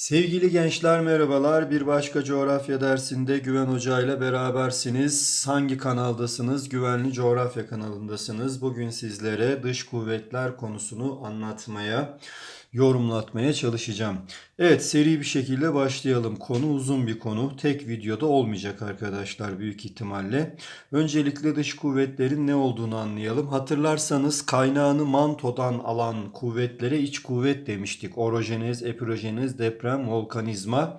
Sevgili gençler merhabalar. Bir başka coğrafya dersinde Güven Hoca ile berabersiniz. Hangi kanaldasınız? Güvenli Coğrafya kanalındasınız. Bugün sizlere dış kuvvetler konusunu anlatmaya, yorumlatmaya çalışacağım. Evet, seri bir şekilde başlayalım. Konu uzun bir konu. Tek videoda olmayacak arkadaşlar büyük ihtimalle. Öncelikle dış kuvvetlerin ne olduğunu anlayalım. Hatırlarsanız kaynağını mantodan alan kuvvetlere iç kuvvet demiştik. Orojenez, epirojenez, deprem, volkanizma.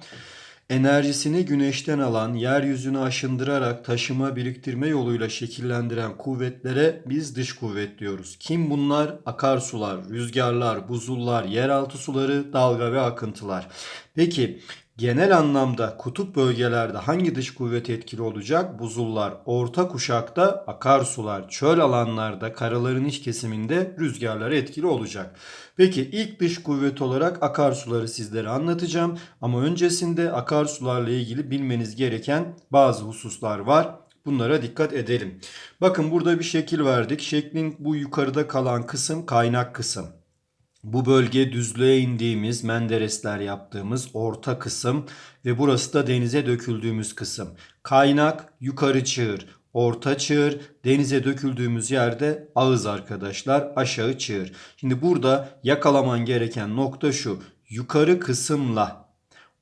Enerjisini güneşten alan, yeryüzünü aşındırarak taşıma, biriktirme yoluyla şekillendiren kuvvetlere biz dış kuvvet diyoruz. Kim bunlar? Akarsular, rüzgarlar, buzullar, yeraltı suları, dalga ve akıntılar. Peki genel anlamda kutup bölgelerde hangi dış kuvvet etkili olacak? Buzullar, orta kuşakta akarsular, çöl alanlarda, karaların iç kesiminde rüzgarlar etkili olacak. Peki ilk dış kuvvet olarak akarsuları sizlere anlatacağım. Ama öncesinde akarsularla ilgili bilmeniz gereken bazı hususlar var. Bunlara dikkat edelim. Bakın burada bir şekil verdik. Şeklin bu yukarıda kalan kısım kaynak kısım. Bu bölge düzlüğe indiğimiz, Menderesler yaptığımız orta kısım ve burası da denize döküldüğümüz kısım. Kaynak yukarı çığır, orta çığır, denize döküldüğümüz yerde ağız arkadaşlar, aşağı çığır. Şimdi burada yakalaman gereken nokta şu. Yukarı kısımla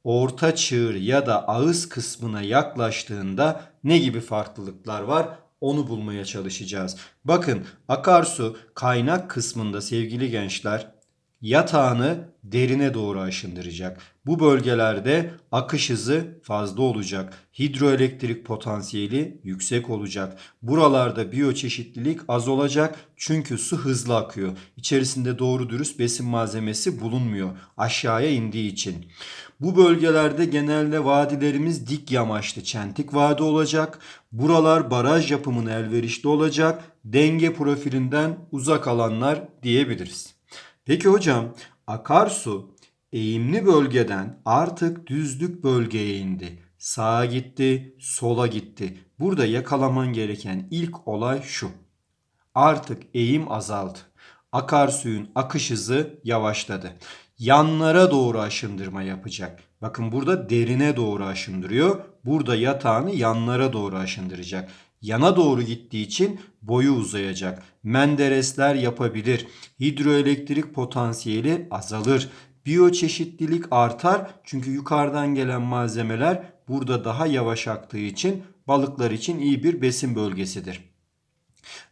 orta çığır ya da ağız kısmına yaklaştığında ne gibi farklılıklar var? Onu bulmaya çalışacağız. Bakın akarsu kaynak kısmında sevgili gençler yatağını derine doğru aşındıracak. Bu bölgelerde akış hızı fazla olacak. Hidroelektrik potansiyeli yüksek olacak. Buralarda biyoçeşitlilik az olacak çünkü su hızlı akıyor. İçerisinde doğru dürüst besin malzemesi bulunmuyor aşağıya indiği için. Bu bölgelerde genelde vadilerimiz dik yamaçlı çentik vadi olacak. Buralar baraj yapımına elverişli olacak. Denge profilinden uzak alanlar diyebiliriz. Peki hocam akarsu eğimli bölgeden artık düzlük bölgeye indi. Sağa gitti, sola gitti. Burada yakalaman gereken ilk olay şu. Artık eğim azaldı. Akarsuyun akış hızı yavaşladı. Yanlara doğru aşındırma yapacak. Bakın burada derine doğru aşındırıyor. Burada yatağını yanlara doğru aşındıracak. Yana doğru gittiği için boyu uzayacak. Menderesler yapabilir. Hidroelektrik potansiyeli azalır. Biyoçeşitlilik artar çünkü yukarıdan gelen malzemeler burada daha yavaş aktığı için balıklar için iyi bir besin bölgesidir.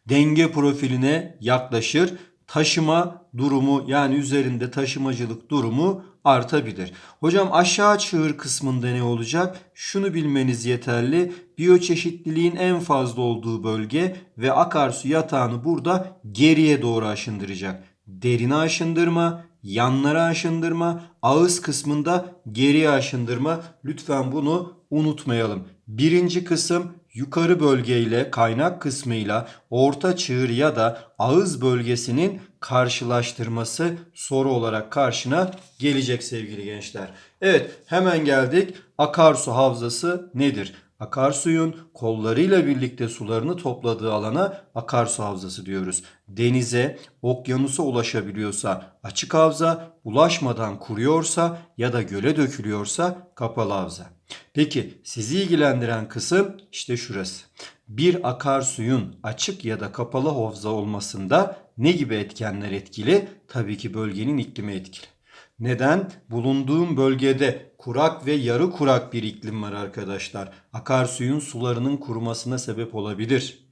Denge profiline yaklaşır. Taşıma durumu yani üzerinde taşımacılık durumu artabilir. Hocam aşağı çığır kısmında ne olacak? Şunu bilmeniz yeterli. Biyoçeşitliliğin en fazla olduğu bölge ve akarsu yatağını burada geriye doğru aşındıracak. Derine aşındırma, yanlara aşındırma, ağız kısmında geriye aşındırma. Lütfen bunu unutmayalım. Birinci kısım yukarı bölgeyle kaynak kısmıyla orta çığır ya da ağız bölgesinin karşılaştırması soru olarak karşına gelecek sevgili gençler. Evet hemen geldik. Akarsu havzası nedir? Akarsuyun kollarıyla birlikte sularını topladığı alana akarsu havzası diyoruz. Denize, okyanusa ulaşabiliyorsa açık havza, ulaşmadan kuruyorsa ya da göle dökülüyorsa kapalı havza. Peki sizi ilgilendiren kısım işte şurası. Bir akarsuyun açık ya da kapalı havza olmasında ne gibi etkenler etkili? Tabii ki bölgenin iklimi etkili. Neden? Bulunduğum bölgede kurak ve yarı kurak bir iklim var arkadaşlar. Akarsuyun sularının kurumasına sebep olabilir.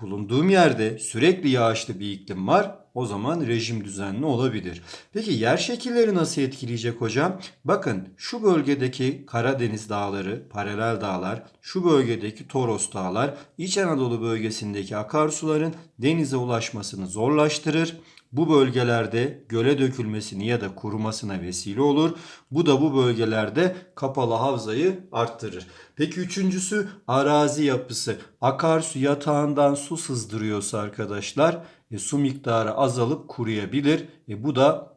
Bulunduğum yerde sürekli yağışlı bir iklim var. O zaman rejim düzenli olabilir. Peki yer şekilleri nasıl etkileyecek hocam? Bakın şu bölgedeki Karadeniz dağları, paralel dağlar, şu bölgedeki Toros dağlar, İç Anadolu bölgesindeki akarsuların denize ulaşmasını zorlaştırır. Bu bölgelerde göle dökülmesini ya da kurumasına vesile olur. Bu da bu bölgelerde kapalı havzayı arttırır. Peki üçüncüsü arazi yapısı. Akarsu yatağından su sızdırıyorsa arkadaşlar e, su miktarı azalıp kuruyabilir. E, bu da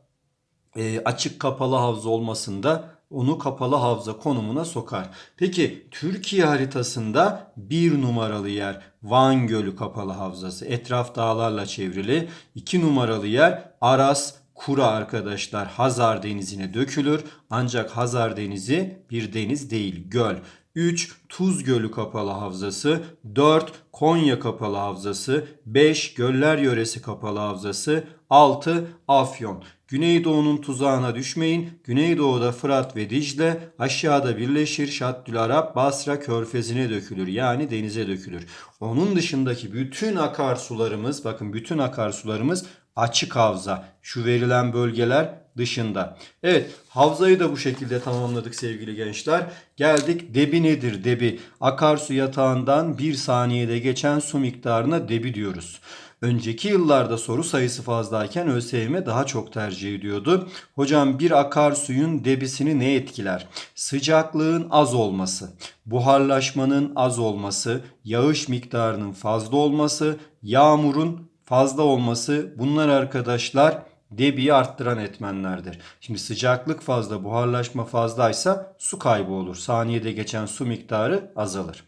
e, açık kapalı havza olmasında onu kapalı havza konumuna sokar. Peki Türkiye haritasında bir numaralı yer Van Gölü kapalı havzası. Etraf dağlarla çevrili. İki numaralı yer Aras kura arkadaşlar Hazar Denizi'ne dökülür. Ancak Hazar Denizi bir deniz değil, göl. 3. Tuz Gölü Kapalı Havzası 4. Konya Kapalı Havzası 5. Göller Yöresi Kapalı Havzası 6. Afyon Güneydoğu'nun tuzağına düşmeyin. Güneydoğu'da Fırat ve Dicle, aşağıda birleşir Şaddül Arap, Basra körfezine dökülür. Yani denize dökülür. Onun dışındaki bütün akarsularımız, bakın bütün akarsularımız açık havza. Şu verilen bölgeler dışında. Evet havzayı da bu şekilde tamamladık sevgili gençler. Geldik debi nedir debi? Akarsu yatağından bir saniyede geçen su miktarına debi diyoruz. Önceki yıllarda soru sayısı fazlayken ÖSYM daha çok tercih ediyordu. Hocam bir akarsuyun debisini ne etkiler? Sıcaklığın az olması, buharlaşmanın az olması, yağış miktarının fazla olması, yağmurun fazla olması bunlar arkadaşlar debiyi arttıran etmenlerdir. Şimdi sıcaklık fazla, buharlaşma fazlaysa su kaybı olur. Saniyede geçen su miktarı azalır.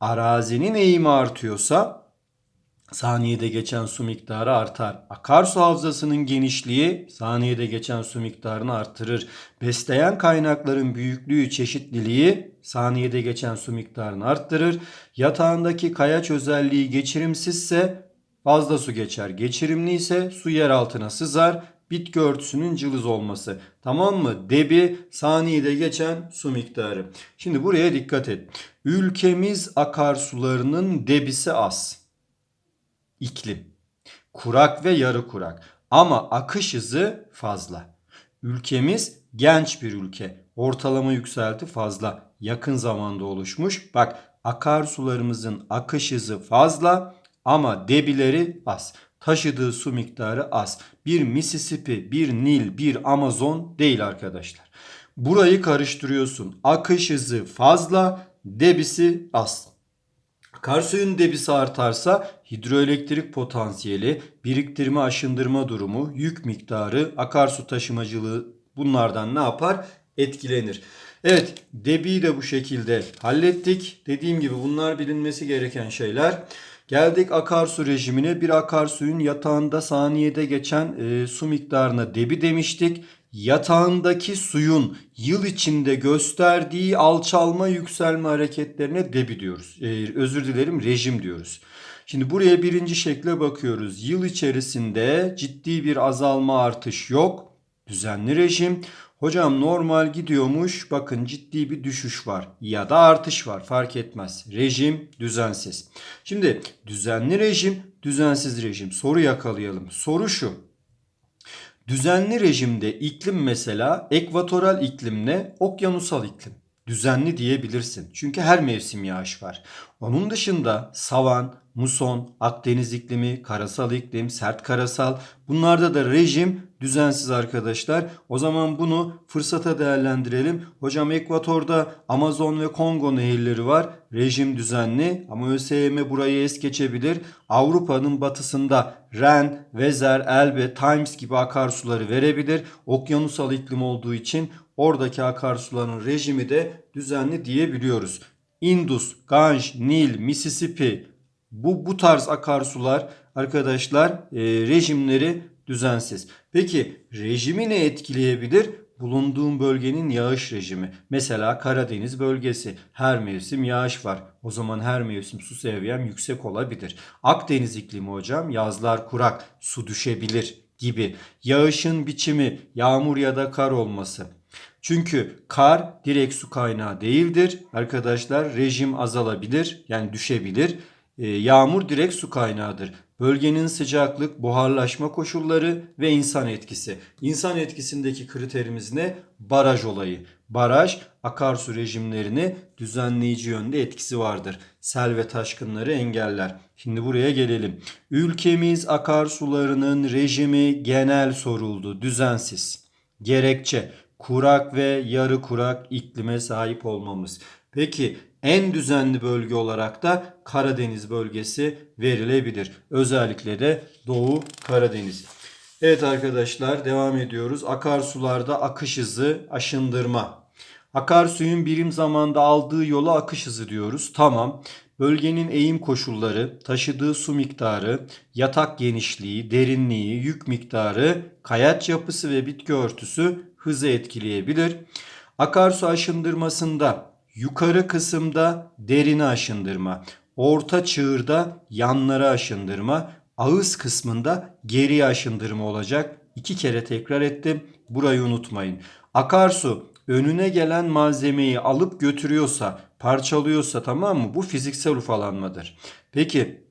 Arazinin eğimi artıyorsa saniyede geçen su miktarı artar. Akarsu havzasının genişliği saniyede geçen su miktarını artırır. Besleyen kaynakların büyüklüğü, çeşitliliği saniyede geçen su miktarını arttırır. Yatağındaki kayaç özelliği geçirimsizse fazla su geçer. Geçirimli ise su yer altına sızar. Bitki örtüsünün cılız olması. Tamam mı? Debi saniyede geçen su miktarı. Şimdi buraya dikkat et. Ülkemiz akarsularının debisi az iklim. Kurak ve yarı kurak. Ama akış hızı fazla. Ülkemiz genç bir ülke. Ortalama yükselti fazla. Yakın zamanda oluşmuş. Bak akarsularımızın akış hızı fazla ama debileri az. Taşıdığı su miktarı az. Bir Mississippi, bir Nil, bir Amazon değil arkadaşlar. Burayı karıştırıyorsun. Akış hızı fazla, debisi az. Akarsuyun debisi artarsa hidroelektrik potansiyeli, biriktirme aşındırma durumu, yük miktarı, akarsu taşımacılığı bunlardan ne yapar? Etkilenir. Evet debiyi de bu şekilde hallettik. Dediğim gibi bunlar bilinmesi gereken şeyler. Geldik akarsu rejimine. Bir akarsuyun yatağında saniyede geçen e, su miktarına debi demiştik yatağındaki suyun yıl içinde gösterdiği alçalma yükselme hareketlerine debi diyoruz. Ee, özür dilerim rejim diyoruz. Şimdi buraya birinci şekle bakıyoruz. Yıl içerisinde ciddi bir azalma artış yok. Düzenli rejim. Hocam normal gidiyormuş. Bakın ciddi bir düşüş var ya da artış var fark etmez. Rejim düzensiz. Şimdi düzenli rejim, düzensiz rejim. Soru yakalayalım. Soru şu. Düzenli rejimde iklim mesela ekvatoral iklimle okyanusal iklim. Düzenli diyebilirsin. Çünkü her mevsim yağış var. Onun dışında savan, muson, Akdeniz iklimi, karasal iklim, sert karasal bunlarda da rejim düzensiz arkadaşlar. O zaman bunu fırsata değerlendirelim. Hocam ekvatorda Amazon ve Kongo nehirleri var. Rejim düzenli ama ÖSYM burayı es geçebilir. Avrupa'nın batısında Ren, Weser, Elbe, Times gibi akarsuları verebilir. Okyanusal iklim olduğu için oradaki akarsuların rejimi de düzenli diyebiliyoruz. Indus, Ganj, Nil, Mississippi bu bu tarz akarsular arkadaşlar e, rejimleri düzensiz. Peki rejimi ne etkileyebilir? Bulunduğum bölgenin yağış rejimi. Mesela Karadeniz bölgesi her mevsim yağış var. O zaman her mevsim su seviyem yüksek olabilir. Akdeniz iklimi hocam yazlar kurak su düşebilir gibi. Yağışın biçimi yağmur ya da kar olması. Çünkü kar direkt su kaynağı değildir. Arkadaşlar rejim azalabilir yani düşebilir. Ee, yağmur direkt su kaynağıdır. Bölgenin sıcaklık, buharlaşma koşulları ve insan etkisi. İnsan etkisindeki kriterimiz ne? Baraj olayı. Baraj akarsu rejimlerini düzenleyici yönde etkisi vardır. Sel ve taşkınları engeller. Şimdi buraya gelelim. Ülkemiz akarsularının rejimi genel soruldu. Düzensiz. Gerekçe kurak ve yarı kurak iklime sahip olmamız. Peki en düzenli bölge olarak da Karadeniz bölgesi verilebilir. Özellikle de Doğu Karadeniz. Evet arkadaşlar devam ediyoruz. Akarsularda akış hızı aşındırma. Akarsuyun birim zamanda aldığı yola akış hızı diyoruz. Tamam. bölgenin eğim koşulları, taşıdığı su miktarı, yatak genişliği, derinliği, yük miktarı, kayaç yapısı ve bitki örtüsü hızı etkileyebilir. Akarsu aşındırmasında yukarı kısımda derini aşındırma, orta çığırda yanlara aşındırma, ağız kısmında geri aşındırma olacak. İki kere tekrar ettim. Burayı unutmayın. Akarsu önüne gelen malzemeyi alıp götürüyorsa, parçalıyorsa tamam mı? Bu fiziksel ufalanmadır. Peki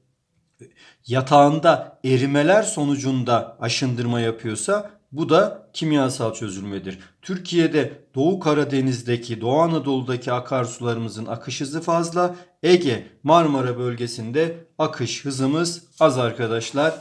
yatağında erimeler sonucunda aşındırma yapıyorsa bu da kimyasal çözülmedir. Türkiye'de Doğu Karadeniz'deki, Doğu Anadolu'daki akarsularımızın akış hızı fazla. Ege, Marmara bölgesinde akış hızımız az arkadaşlar.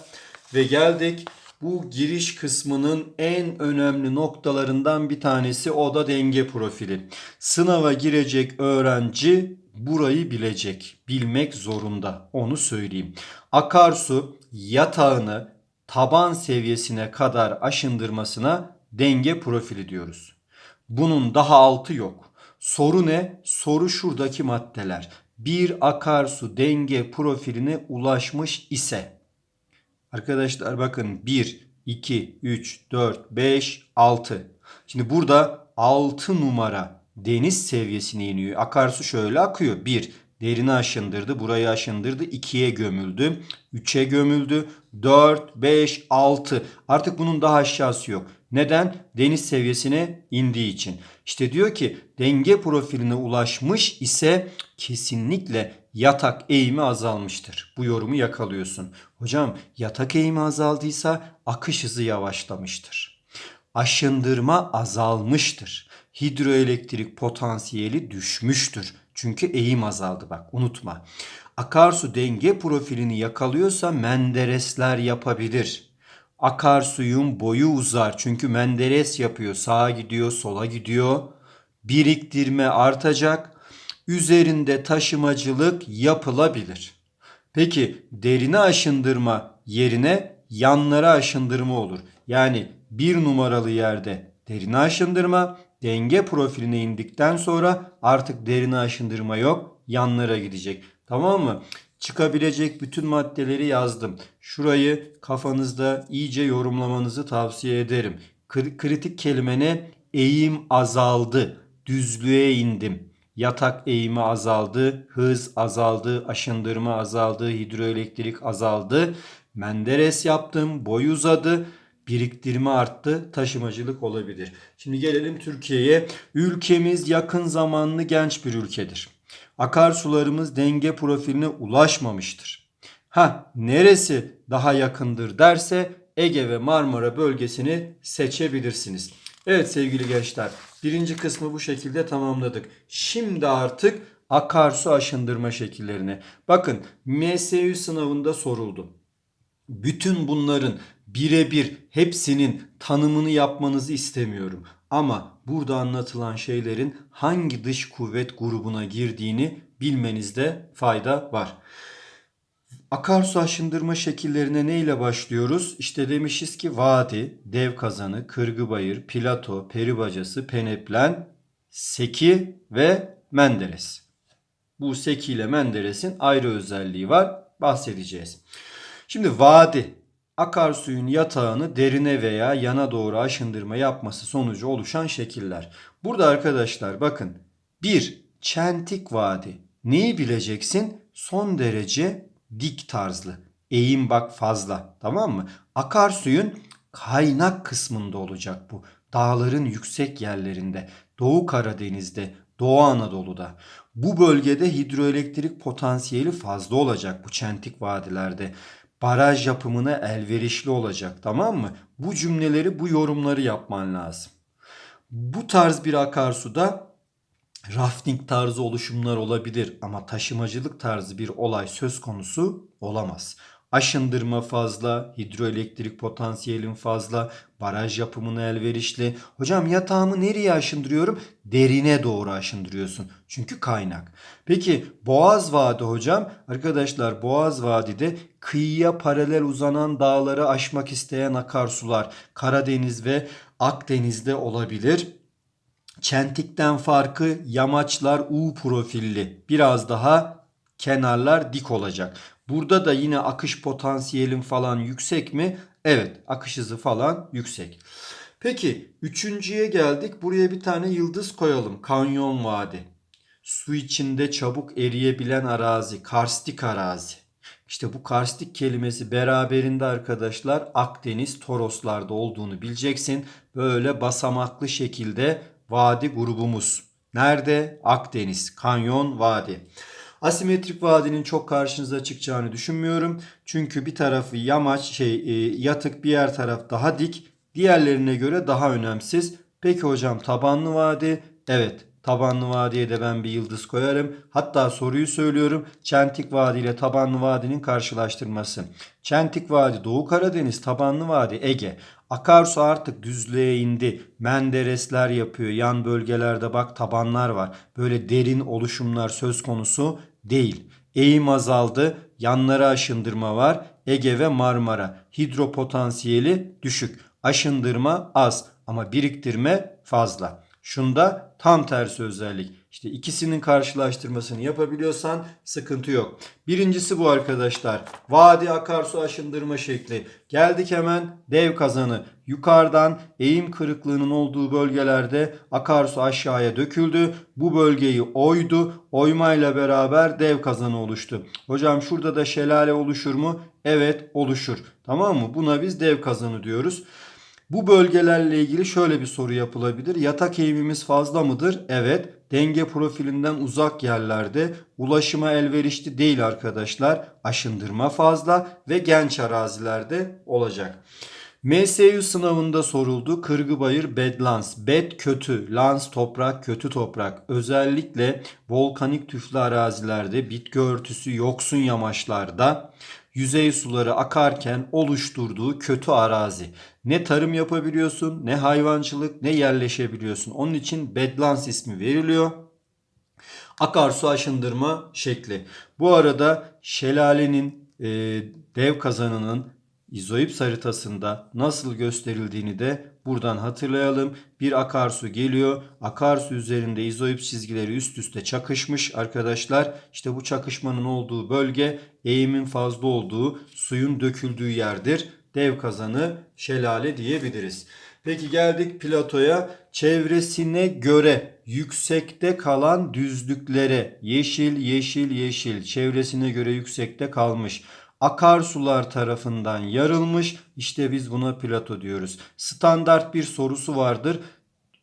Ve geldik bu giriş kısmının en önemli noktalarından bir tanesi o da denge profili. Sınava girecek öğrenci burayı bilecek, bilmek zorunda. Onu söyleyeyim. Akarsu yatağını taban seviyesine kadar aşındırmasına denge profili diyoruz. Bunun daha altı yok. Soru ne? Soru şuradaki maddeler. Bir akarsu denge profiline ulaşmış ise Arkadaşlar bakın 1, 2, 3, 4, 5, 6. Şimdi burada 6 numara deniz seviyesine iniyor. Akarsu şöyle akıyor. 1, derini aşındırdı, burayı aşındırdı. 2'ye gömüldü, 3'e gömüldü, 4, 5, 6. Artık bunun daha aşağısı yok. Neden? Deniz seviyesine indiği için. İşte diyor ki denge profiline ulaşmış ise kesinlikle yatak eğimi azalmıştır. Bu yorumu yakalıyorsun. Hocam yatak eğimi azaldıysa akış hızı yavaşlamıştır. Aşındırma azalmıştır. Hidroelektrik potansiyeli düşmüştür. Çünkü eğim azaldı bak unutma. Akarsu denge profilini yakalıyorsa menderesler yapabilir. Akarsuyun boyu uzar çünkü menderes yapıyor. Sağa gidiyor, sola gidiyor. Biriktirme artacak. Üzerinde taşımacılık yapılabilir. Peki derine aşındırma yerine yanlara aşındırma olur. Yani bir numaralı yerde derine aşındırma, denge profiline indikten sonra artık derine aşındırma yok, yanlara gidecek. Tamam mı? Çıkabilecek bütün maddeleri yazdım. Şurayı kafanızda iyice yorumlamanızı tavsiye ederim. Kritik kelimene eğim azaldı, düzlüğe indim. Yatak eğimi azaldı, hız azaldı, aşındırma azaldı, hidroelektrik azaldı. Menderes yaptım, boy uzadı, biriktirme arttı, taşımacılık olabilir. Şimdi gelelim Türkiye'ye. Ülkemiz yakın zamanlı genç bir ülkedir. Akarsularımız denge profiline ulaşmamıştır. Ha neresi daha yakındır derse Ege ve Marmara bölgesini seçebilirsiniz. Evet sevgili gençler birinci kısmı bu şekilde tamamladık. Şimdi artık akarsu aşındırma şekillerine. Bakın MSÜ sınavında soruldu. Bütün bunların birebir hepsinin tanımını yapmanızı istemiyorum. Ama burada anlatılan şeylerin hangi dış kuvvet grubuna girdiğini bilmenizde fayda var. Akarsu aşındırma şekillerine ne ile başlıyoruz? İşte demişiz ki vadi, dev kazanı, kırgıbayır, plato, peribacası, peneplen, seki ve menderes. Bu seki ile menderes'in ayrı özelliği var. Bahsedeceğiz. Şimdi vadi akarsuyun yatağını derine veya yana doğru aşındırma yapması sonucu oluşan şekiller. Burada arkadaşlar bakın bir çentik vadi. Neyi bileceksin? Son derece dik tarzlı. Eğim bak fazla. Tamam mı? Akarsuyun kaynak kısmında olacak bu. Dağların yüksek yerlerinde. Doğu Karadeniz'de, Doğu Anadolu'da. Bu bölgede hidroelektrik potansiyeli fazla olacak bu çentik vadilerde. Baraj yapımına elverişli olacak tamam mı? Bu cümleleri, bu yorumları yapman lazım. Bu tarz bir akarsuda rafting tarzı oluşumlar olabilir ama taşımacılık tarzı bir olay söz konusu olamaz. Aşındırma fazla, hidroelektrik potansiyelin fazla, baraj yapımına elverişli. Hocam yatağımı nereye aşındırıyorum? Derine doğru aşındırıyorsun. Çünkü kaynak. Peki Boğaz Vadi hocam. Arkadaşlar Boğaz Vadi'de kıyıya paralel uzanan dağları aşmak isteyen akarsular Karadeniz ve Akdeniz'de olabilir. Çentikten farkı yamaçlar U profilli. Biraz daha kenarlar dik olacak. Burada da yine akış potansiyelim falan yüksek mi? Evet akış hızı falan yüksek. Peki üçüncüye geldik. Buraya bir tane yıldız koyalım. Kanyon Vadi. Su içinde çabuk eriyebilen arazi. Karstik arazi. İşte bu karstik kelimesi beraberinde arkadaşlar Akdeniz Toroslarda olduğunu bileceksin. Böyle basamaklı şekilde vadi grubumuz. Nerede? Akdeniz, Kanyon Vadi. Asimetrik vadinin çok karşınıza çıkacağını düşünmüyorum. Çünkü bir tarafı yamaç, şey e, yatık, bir yer taraf daha dik. Diğerlerine göre daha önemsiz. Peki hocam tabanlı vadi? Evet Tabanlı Vadi'ye de ben bir yıldız koyarım. Hatta soruyu söylüyorum. Çentik Vadi ile Tabanlı Vadi'nin karşılaştırması. Çentik Vadi Doğu Karadeniz, Tabanlı Vadi Ege. Akarsu artık düzlüğe indi. Menderesler yapıyor. Yan bölgelerde bak tabanlar var. Böyle derin oluşumlar söz konusu değil. Eğim azaldı. Yanlara aşındırma var. Ege ve Marmara. Hidropotansiyeli düşük. Aşındırma az ama biriktirme fazla. Şunda tam tersi özellik. İşte ikisinin karşılaştırmasını yapabiliyorsan sıkıntı yok. Birincisi bu arkadaşlar. Vadi akarsu aşındırma şekli. Geldik hemen dev kazanı. Yukarıdan eğim kırıklığının olduğu bölgelerde akarsu aşağıya döküldü. Bu bölgeyi oydu. Oymayla beraber dev kazanı oluştu. Hocam şurada da şelale oluşur mu? Evet oluşur. Tamam mı? Buna biz dev kazanı diyoruz. Bu bölgelerle ilgili şöyle bir soru yapılabilir. Yatak eğimimiz fazla mıdır? Evet. Denge profilinden uzak yerlerde ulaşıma elverişli değil arkadaşlar. Aşındırma fazla ve genç arazilerde olacak. MSU sınavında soruldu. Kırgıbayır bedlans. Bed kötü, lans toprak, kötü toprak. Özellikle volkanik tüflü arazilerde, bitki örtüsü yoksun yamaçlarda yüzey suları akarken oluşturduğu kötü arazi. Ne tarım yapabiliyorsun, ne hayvancılık, ne yerleşebiliyorsun. Onun için bedlans ismi veriliyor. Akarsu aşındırma şekli. Bu arada şelalenin e, dev kazanının izoips haritasında nasıl gösterildiğini de buradan hatırlayalım. Bir akarsu geliyor. Akarsu üzerinde izoips çizgileri üst üste çakışmış arkadaşlar. İşte bu çakışmanın olduğu bölge eğimin fazla olduğu, suyun döküldüğü yerdir. Dev kazanı şelale diyebiliriz. Peki geldik platoya. Çevresine göre yüksekte kalan düzlüklere yeşil yeşil yeşil çevresine göre yüksekte kalmış akarsular tarafından yarılmış. İşte biz buna plato diyoruz. Standart bir sorusu vardır.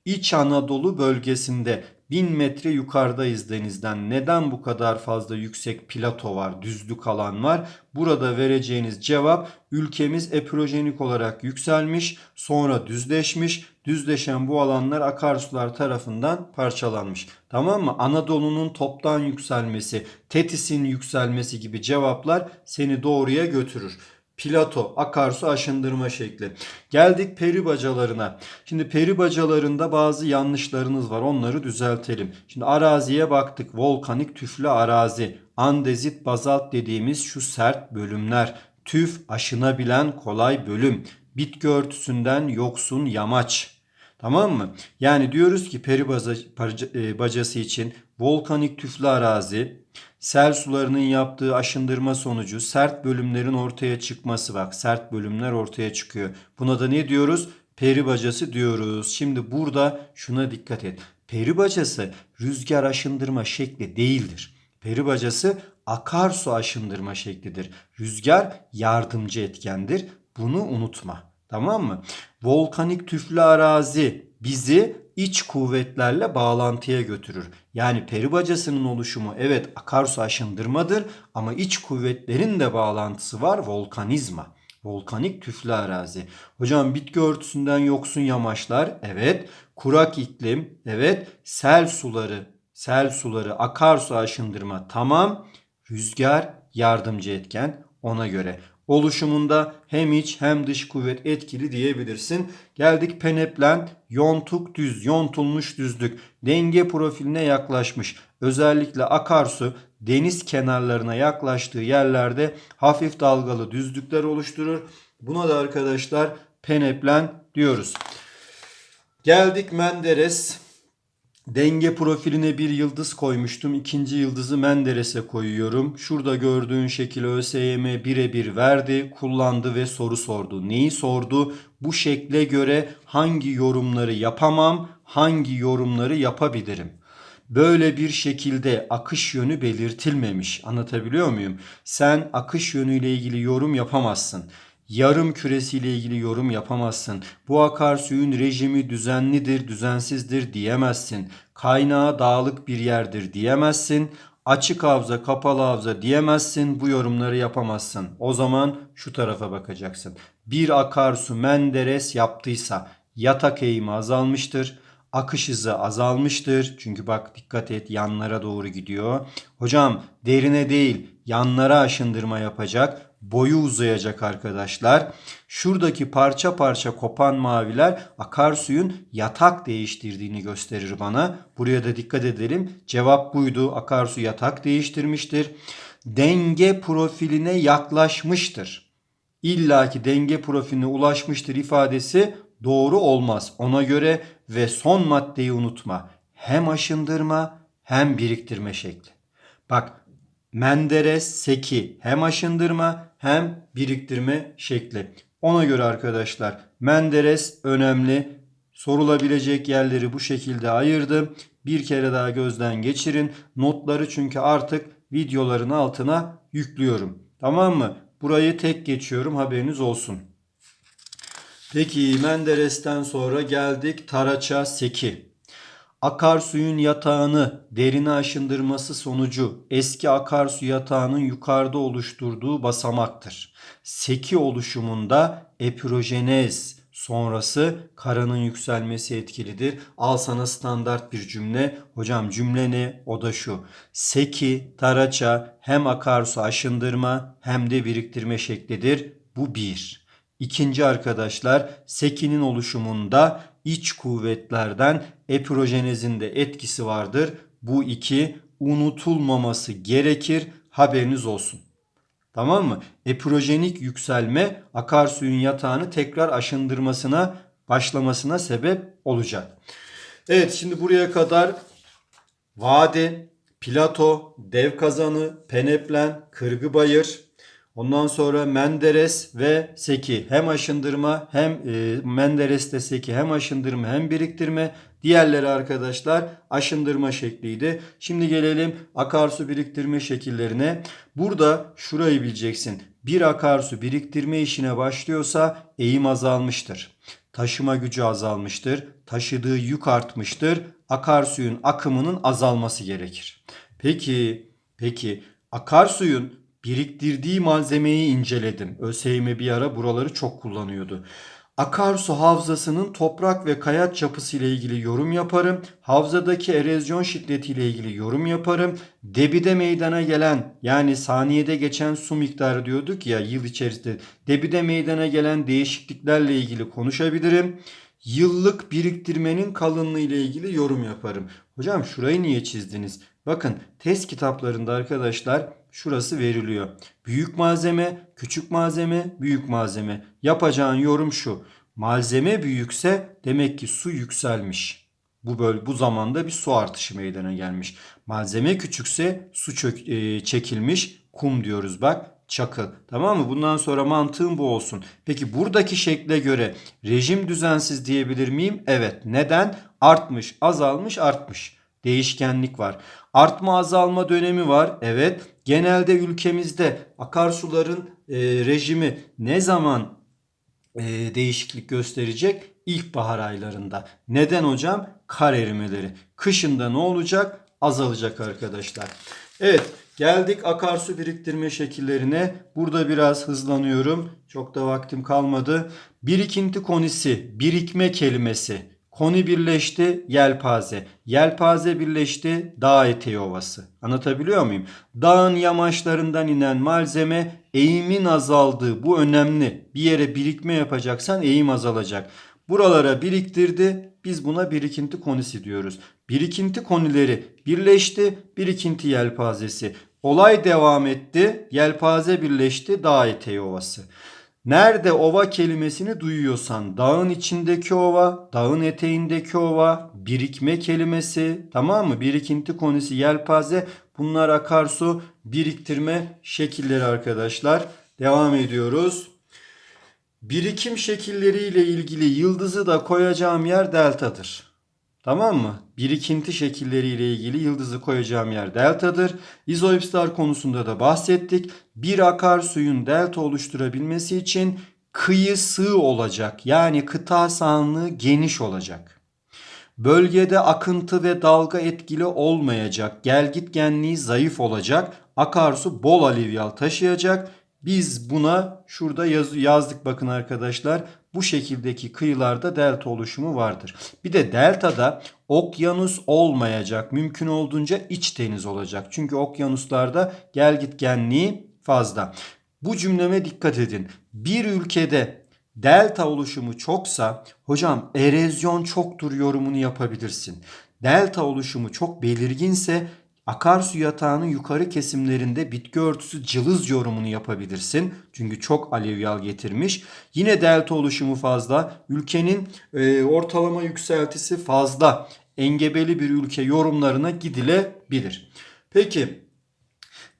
İç Anadolu bölgesinde 1000 metre yukarıdayız denizden. Neden bu kadar fazla yüksek plato var, düzlük alan var? Burada vereceğiniz cevap ülkemiz epirojenik olarak yükselmiş, sonra düzleşmiş. Düzleşen bu alanlar akarsular tarafından parçalanmış. Tamam mı? Anadolu'nun toptan yükselmesi, Tetis'in yükselmesi gibi cevaplar seni doğruya götürür. Plato, akarsu aşındırma şekli. Geldik peri bacalarına. Şimdi peri bacalarında bazı yanlışlarınız var. Onları düzeltelim. Şimdi araziye baktık. Volkanik tüflü arazi. Andezit bazalt dediğimiz şu sert bölümler. Tüf aşınabilen kolay bölüm. Bitki örtüsünden yoksun yamaç. Tamam mı? Yani diyoruz ki peri e, bacası için volkanik tüflü arazi, sel sularının yaptığı aşındırma sonucu sert bölümlerin ortaya çıkması bak sert bölümler ortaya çıkıyor. Buna da ne diyoruz? Peri bacası diyoruz. Şimdi burada şuna dikkat et. Peri bacası rüzgar aşındırma şekli değildir. Peri bacası akarsu aşındırma şeklidir. Rüzgar yardımcı etkendir. Bunu unutma. Tamam mı? Volkanik tüflü arazi bizi iç kuvvetlerle bağlantıya götürür. Yani peri bacasının oluşumu evet akarsu aşındırmadır ama iç kuvvetlerin de bağlantısı var volkanizma. Volkanik tüflü arazi. Hocam bitki örtüsünden yoksun yamaçlar. Evet. Kurak iklim. Evet. Sel suları. Sel suları. Akarsu aşındırma. Tamam. Rüzgar yardımcı etken ona göre oluşumunda hem iç hem dış kuvvet etkili diyebilirsin. Geldik peneplen, yontuk düz, yontulmuş düzlük, denge profiline yaklaşmış. Özellikle akarsu deniz kenarlarına yaklaştığı yerlerde hafif dalgalı düzlükler oluşturur. Buna da arkadaşlar peneplen diyoruz. Geldik Menderes. Denge profiline bir yıldız koymuştum. İkinci yıldızı Menderes'e koyuyorum. Şurada gördüğün şekil ÖSYM birebir verdi, kullandı ve soru sordu. Neyi sordu? Bu şekle göre hangi yorumları yapamam, hangi yorumları yapabilirim? Böyle bir şekilde akış yönü belirtilmemiş. Anlatabiliyor muyum? Sen akış yönüyle ilgili yorum yapamazsın yarım küresiyle ilgili yorum yapamazsın. Bu akarsuyun rejimi düzenlidir, düzensizdir diyemezsin. Kaynağı dağlık bir yerdir diyemezsin. Açık havza, kapalı havza diyemezsin. Bu yorumları yapamazsın. O zaman şu tarafa bakacaksın. Bir akarsu Menderes yaptıysa yatak eğimi azalmıştır. Akış hızı azalmıştır. Çünkü bak dikkat et yanlara doğru gidiyor. Hocam derine değil yanlara aşındırma yapacak boyu uzayacak arkadaşlar. Şuradaki parça parça kopan maviler akarsuyun yatak değiştirdiğini gösterir bana. Buraya da dikkat edelim. Cevap buydu. Akarsu yatak değiştirmiştir. Denge profiline yaklaşmıştır. İlla ki denge profiline ulaşmıştır ifadesi doğru olmaz. Ona göre ve son maddeyi unutma. Hem aşındırma hem biriktirme şekli. Bak Menderes, Seki hem aşındırma hem biriktirme şekli. Ona göre arkadaşlar Menderes önemli. Sorulabilecek yerleri bu şekilde ayırdım. Bir kere daha gözden geçirin. Notları çünkü artık videoların altına yüklüyorum. Tamam mı? Burayı tek geçiyorum haberiniz olsun. Peki Menderes'ten sonra geldik Taraç'a Seki. Akarsuyun yatağını derine aşındırması sonucu eski akarsu yatağının yukarıda oluşturduğu basamaktır. Seki oluşumunda epirojenez sonrası karanın yükselmesi etkilidir. Al sana standart bir cümle. Hocam cümle ne? O da şu. Seki, taraça hem akarsu aşındırma hem de biriktirme şeklidir. Bu bir. İkinci arkadaşlar sekinin oluşumunda iç kuvvetlerden epirojenezin de etkisi vardır. Bu iki unutulmaması gerekir. Haberiniz olsun. Tamam mı? Epirojenik yükselme akarsuyun yatağını tekrar aşındırmasına başlamasına sebep olacak. Evet şimdi buraya kadar vade, plato, dev kazanı, peneplen, kırgı bayır, Ondan sonra Menderes ve Seki hem aşındırma hem e, Menderes'te Seki hem aşındırma hem biriktirme. Diğerleri arkadaşlar aşındırma şekliydi. Şimdi gelelim akarsu biriktirme şekillerine. Burada şurayı bileceksin. Bir akarsu biriktirme işine başlıyorsa eğim azalmıştır. Taşıma gücü azalmıştır. Taşıdığı yük artmıştır. Akarsuyun akımının azalması gerekir. Peki, peki akarsuyun biriktirdiği malzemeyi inceledim. ÖSYM bir ara buraları çok kullanıyordu. Akarsu havzasının toprak ve kayaç yapısı ile ilgili yorum yaparım. Havzadaki erozyon şiddeti ile ilgili yorum yaparım. Debide meydana gelen yani saniyede geçen su miktarı diyorduk ya yıl içerisinde. Debide meydana gelen değişikliklerle ilgili konuşabilirim. Yıllık biriktirmenin kalınlığı ile ilgili yorum yaparım. Hocam şurayı niye çizdiniz? Bakın test kitaplarında arkadaşlar şurası veriliyor. Büyük malzeme, küçük malzeme, büyük malzeme. Yapacağın yorum şu. Malzeme büyükse demek ki su yükselmiş. Bu böyle bu zamanda bir su artışı meydana gelmiş. Malzeme küçükse su çök, e, çekilmiş. Kum diyoruz bak çakıl. Tamam mı? Bundan sonra mantığım bu olsun. Peki buradaki şekle göre rejim düzensiz diyebilir miyim? Evet. Neden? Artmış, azalmış, artmış değişkenlik var. Artma azalma dönemi var. Evet. Genelde ülkemizde akarsuların e, rejimi ne zaman e, değişiklik gösterecek? İlkbahar aylarında. Neden hocam? Kar erimeleri. Kışında ne olacak? Azalacak arkadaşlar. Evet. Geldik akarsu biriktirme şekillerine. Burada biraz hızlanıyorum. Çok da vaktim kalmadı. Birikinti konisi, birikme kelimesi Koni birleşti yelpaze. Yelpaze birleşti dağ eteği ovası. Anlatabiliyor muyum? Dağın yamaçlarından inen malzeme eğimin azaldığı bu önemli. Bir yere birikme yapacaksan eğim azalacak. Buralara biriktirdi. Biz buna birikinti konisi diyoruz. Birikinti konileri birleşti. Birikinti yelpazesi. Olay devam etti. Yelpaze birleşti. Dağ eteği ovası. Nerede ova kelimesini duyuyorsan dağın içindeki ova, dağın eteğindeki ova, birikme kelimesi tamam mı? Birikinti konusu yelpaze bunlar akarsu biriktirme şekilleri arkadaşlar. Devam ediyoruz. Birikim şekilleriyle ilgili yıldızı da koyacağım yer deltadır. Tamam mı? Birikinti şekilleriyle ilgili yıldızı koyacağım yer deltadır. İzoipstar konusunda da bahsettik. Bir akarsuyun delta oluşturabilmesi için kıyı sığ olacak. Yani kıta sahanlığı geniş olacak. Bölgede akıntı ve dalga etkili olmayacak. Gelgitgenliği zayıf olacak. Akarsu bol alüvyal taşıyacak. Biz buna şurada yaz, yazdık bakın arkadaşlar. Bu şekildeki kıyılarda delta oluşumu vardır. Bir de deltada okyanus olmayacak. Mümkün olduğunca iç deniz olacak. Çünkü okyanuslarda gelgitgenliği fazla. Bu cümleme dikkat edin. Bir ülkede delta oluşumu çoksa hocam erozyon çoktur yorumunu yapabilirsin. Delta oluşumu çok belirginse akarsu yatağının yukarı kesimlerinde bitki örtüsü cılız yorumunu yapabilirsin. Çünkü çok alüvyal getirmiş. Yine delta oluşumu fazla. Ülkenin e, ortalama yükseltisi fazla. Engebeli bir ülke yorumlarına gidilebilir. Peki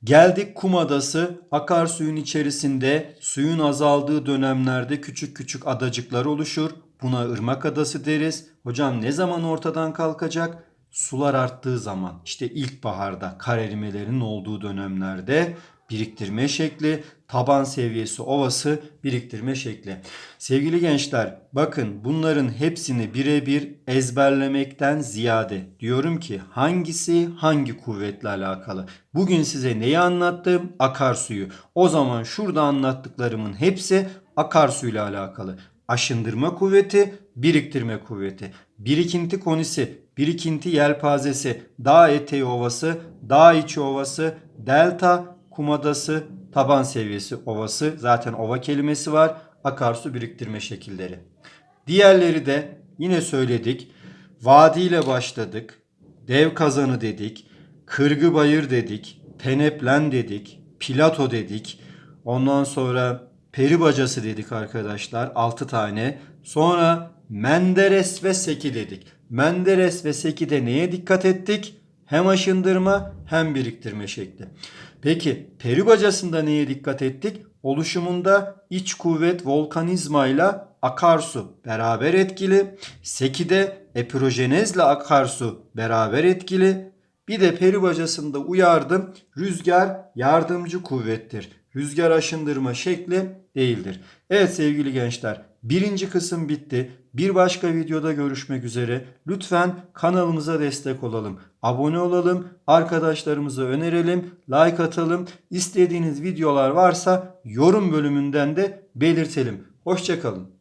Geldik kum adası. Akarsuyun içerisinde suyun azaldığı dönemlerde küçük küçük adacıklar oluşur. Buna ırmak adası deriz. Hocam ne zaman ortadan kalkacak? Sular arttığı zaman işte ilkbaharda kar erimelerinin olduğu dönemlerde biriktirme şekli, taban seviyesi ovası biriktirme şekli. Sevgili gençler bakın bunların hepsini birebir ezberlemekten ziyade diyorum ki hangisi hangi kuvvetle alakalı. Bugün size neyi anlattım? Akarsuyu. O zaman şurada anlattıklarımın hepsi akarsuyla alakalı. Aşındırma kuvveti, biriktirme kuvveti. Birikinti konisi, birikinti yelpazesi, dağ eteği ovası, dağ içi ovası, delta, kumadası, taban seviyesi ovası. Zaten ova kelimesi var. Akarsu biriktirme şekilleri. Diğerleri de yine söyledik. Vadi ile başladık. Dev kazanı dedik. Kırgı bayır dedik. Peneplen dedik. Plato dedik. Ondan sonra peri bacası dedik arkadaşlar. 6 tane. Sonra Menderes ve Seki dedik. Menderes ve Seki'de neye dikkat ettik? Hem aşındırma hem biriktirme şekli. Peki peri bacasında neye dikkat ettik? Oluşumunda iç kuvvet volkanizmayla akarsu beraber etkili. Seki'de epirojenezle akarsu beraber etkili. Bir de peri bacasında uyardım. Rüzgar yardımcı kuvvettir. Rüzgar aşındırma şekli değildir. Evet sevgili gençler birinci kısım bitti. Bir başka videoda görüşmek üzere. Lütfen kanalımıza destek olalım. Abone olalım. Arkadaşlarımıza önerelim. Like atalım. İstediğiniz videolar varsa yorum bölümünden de belirtelim. Hoşçakalın.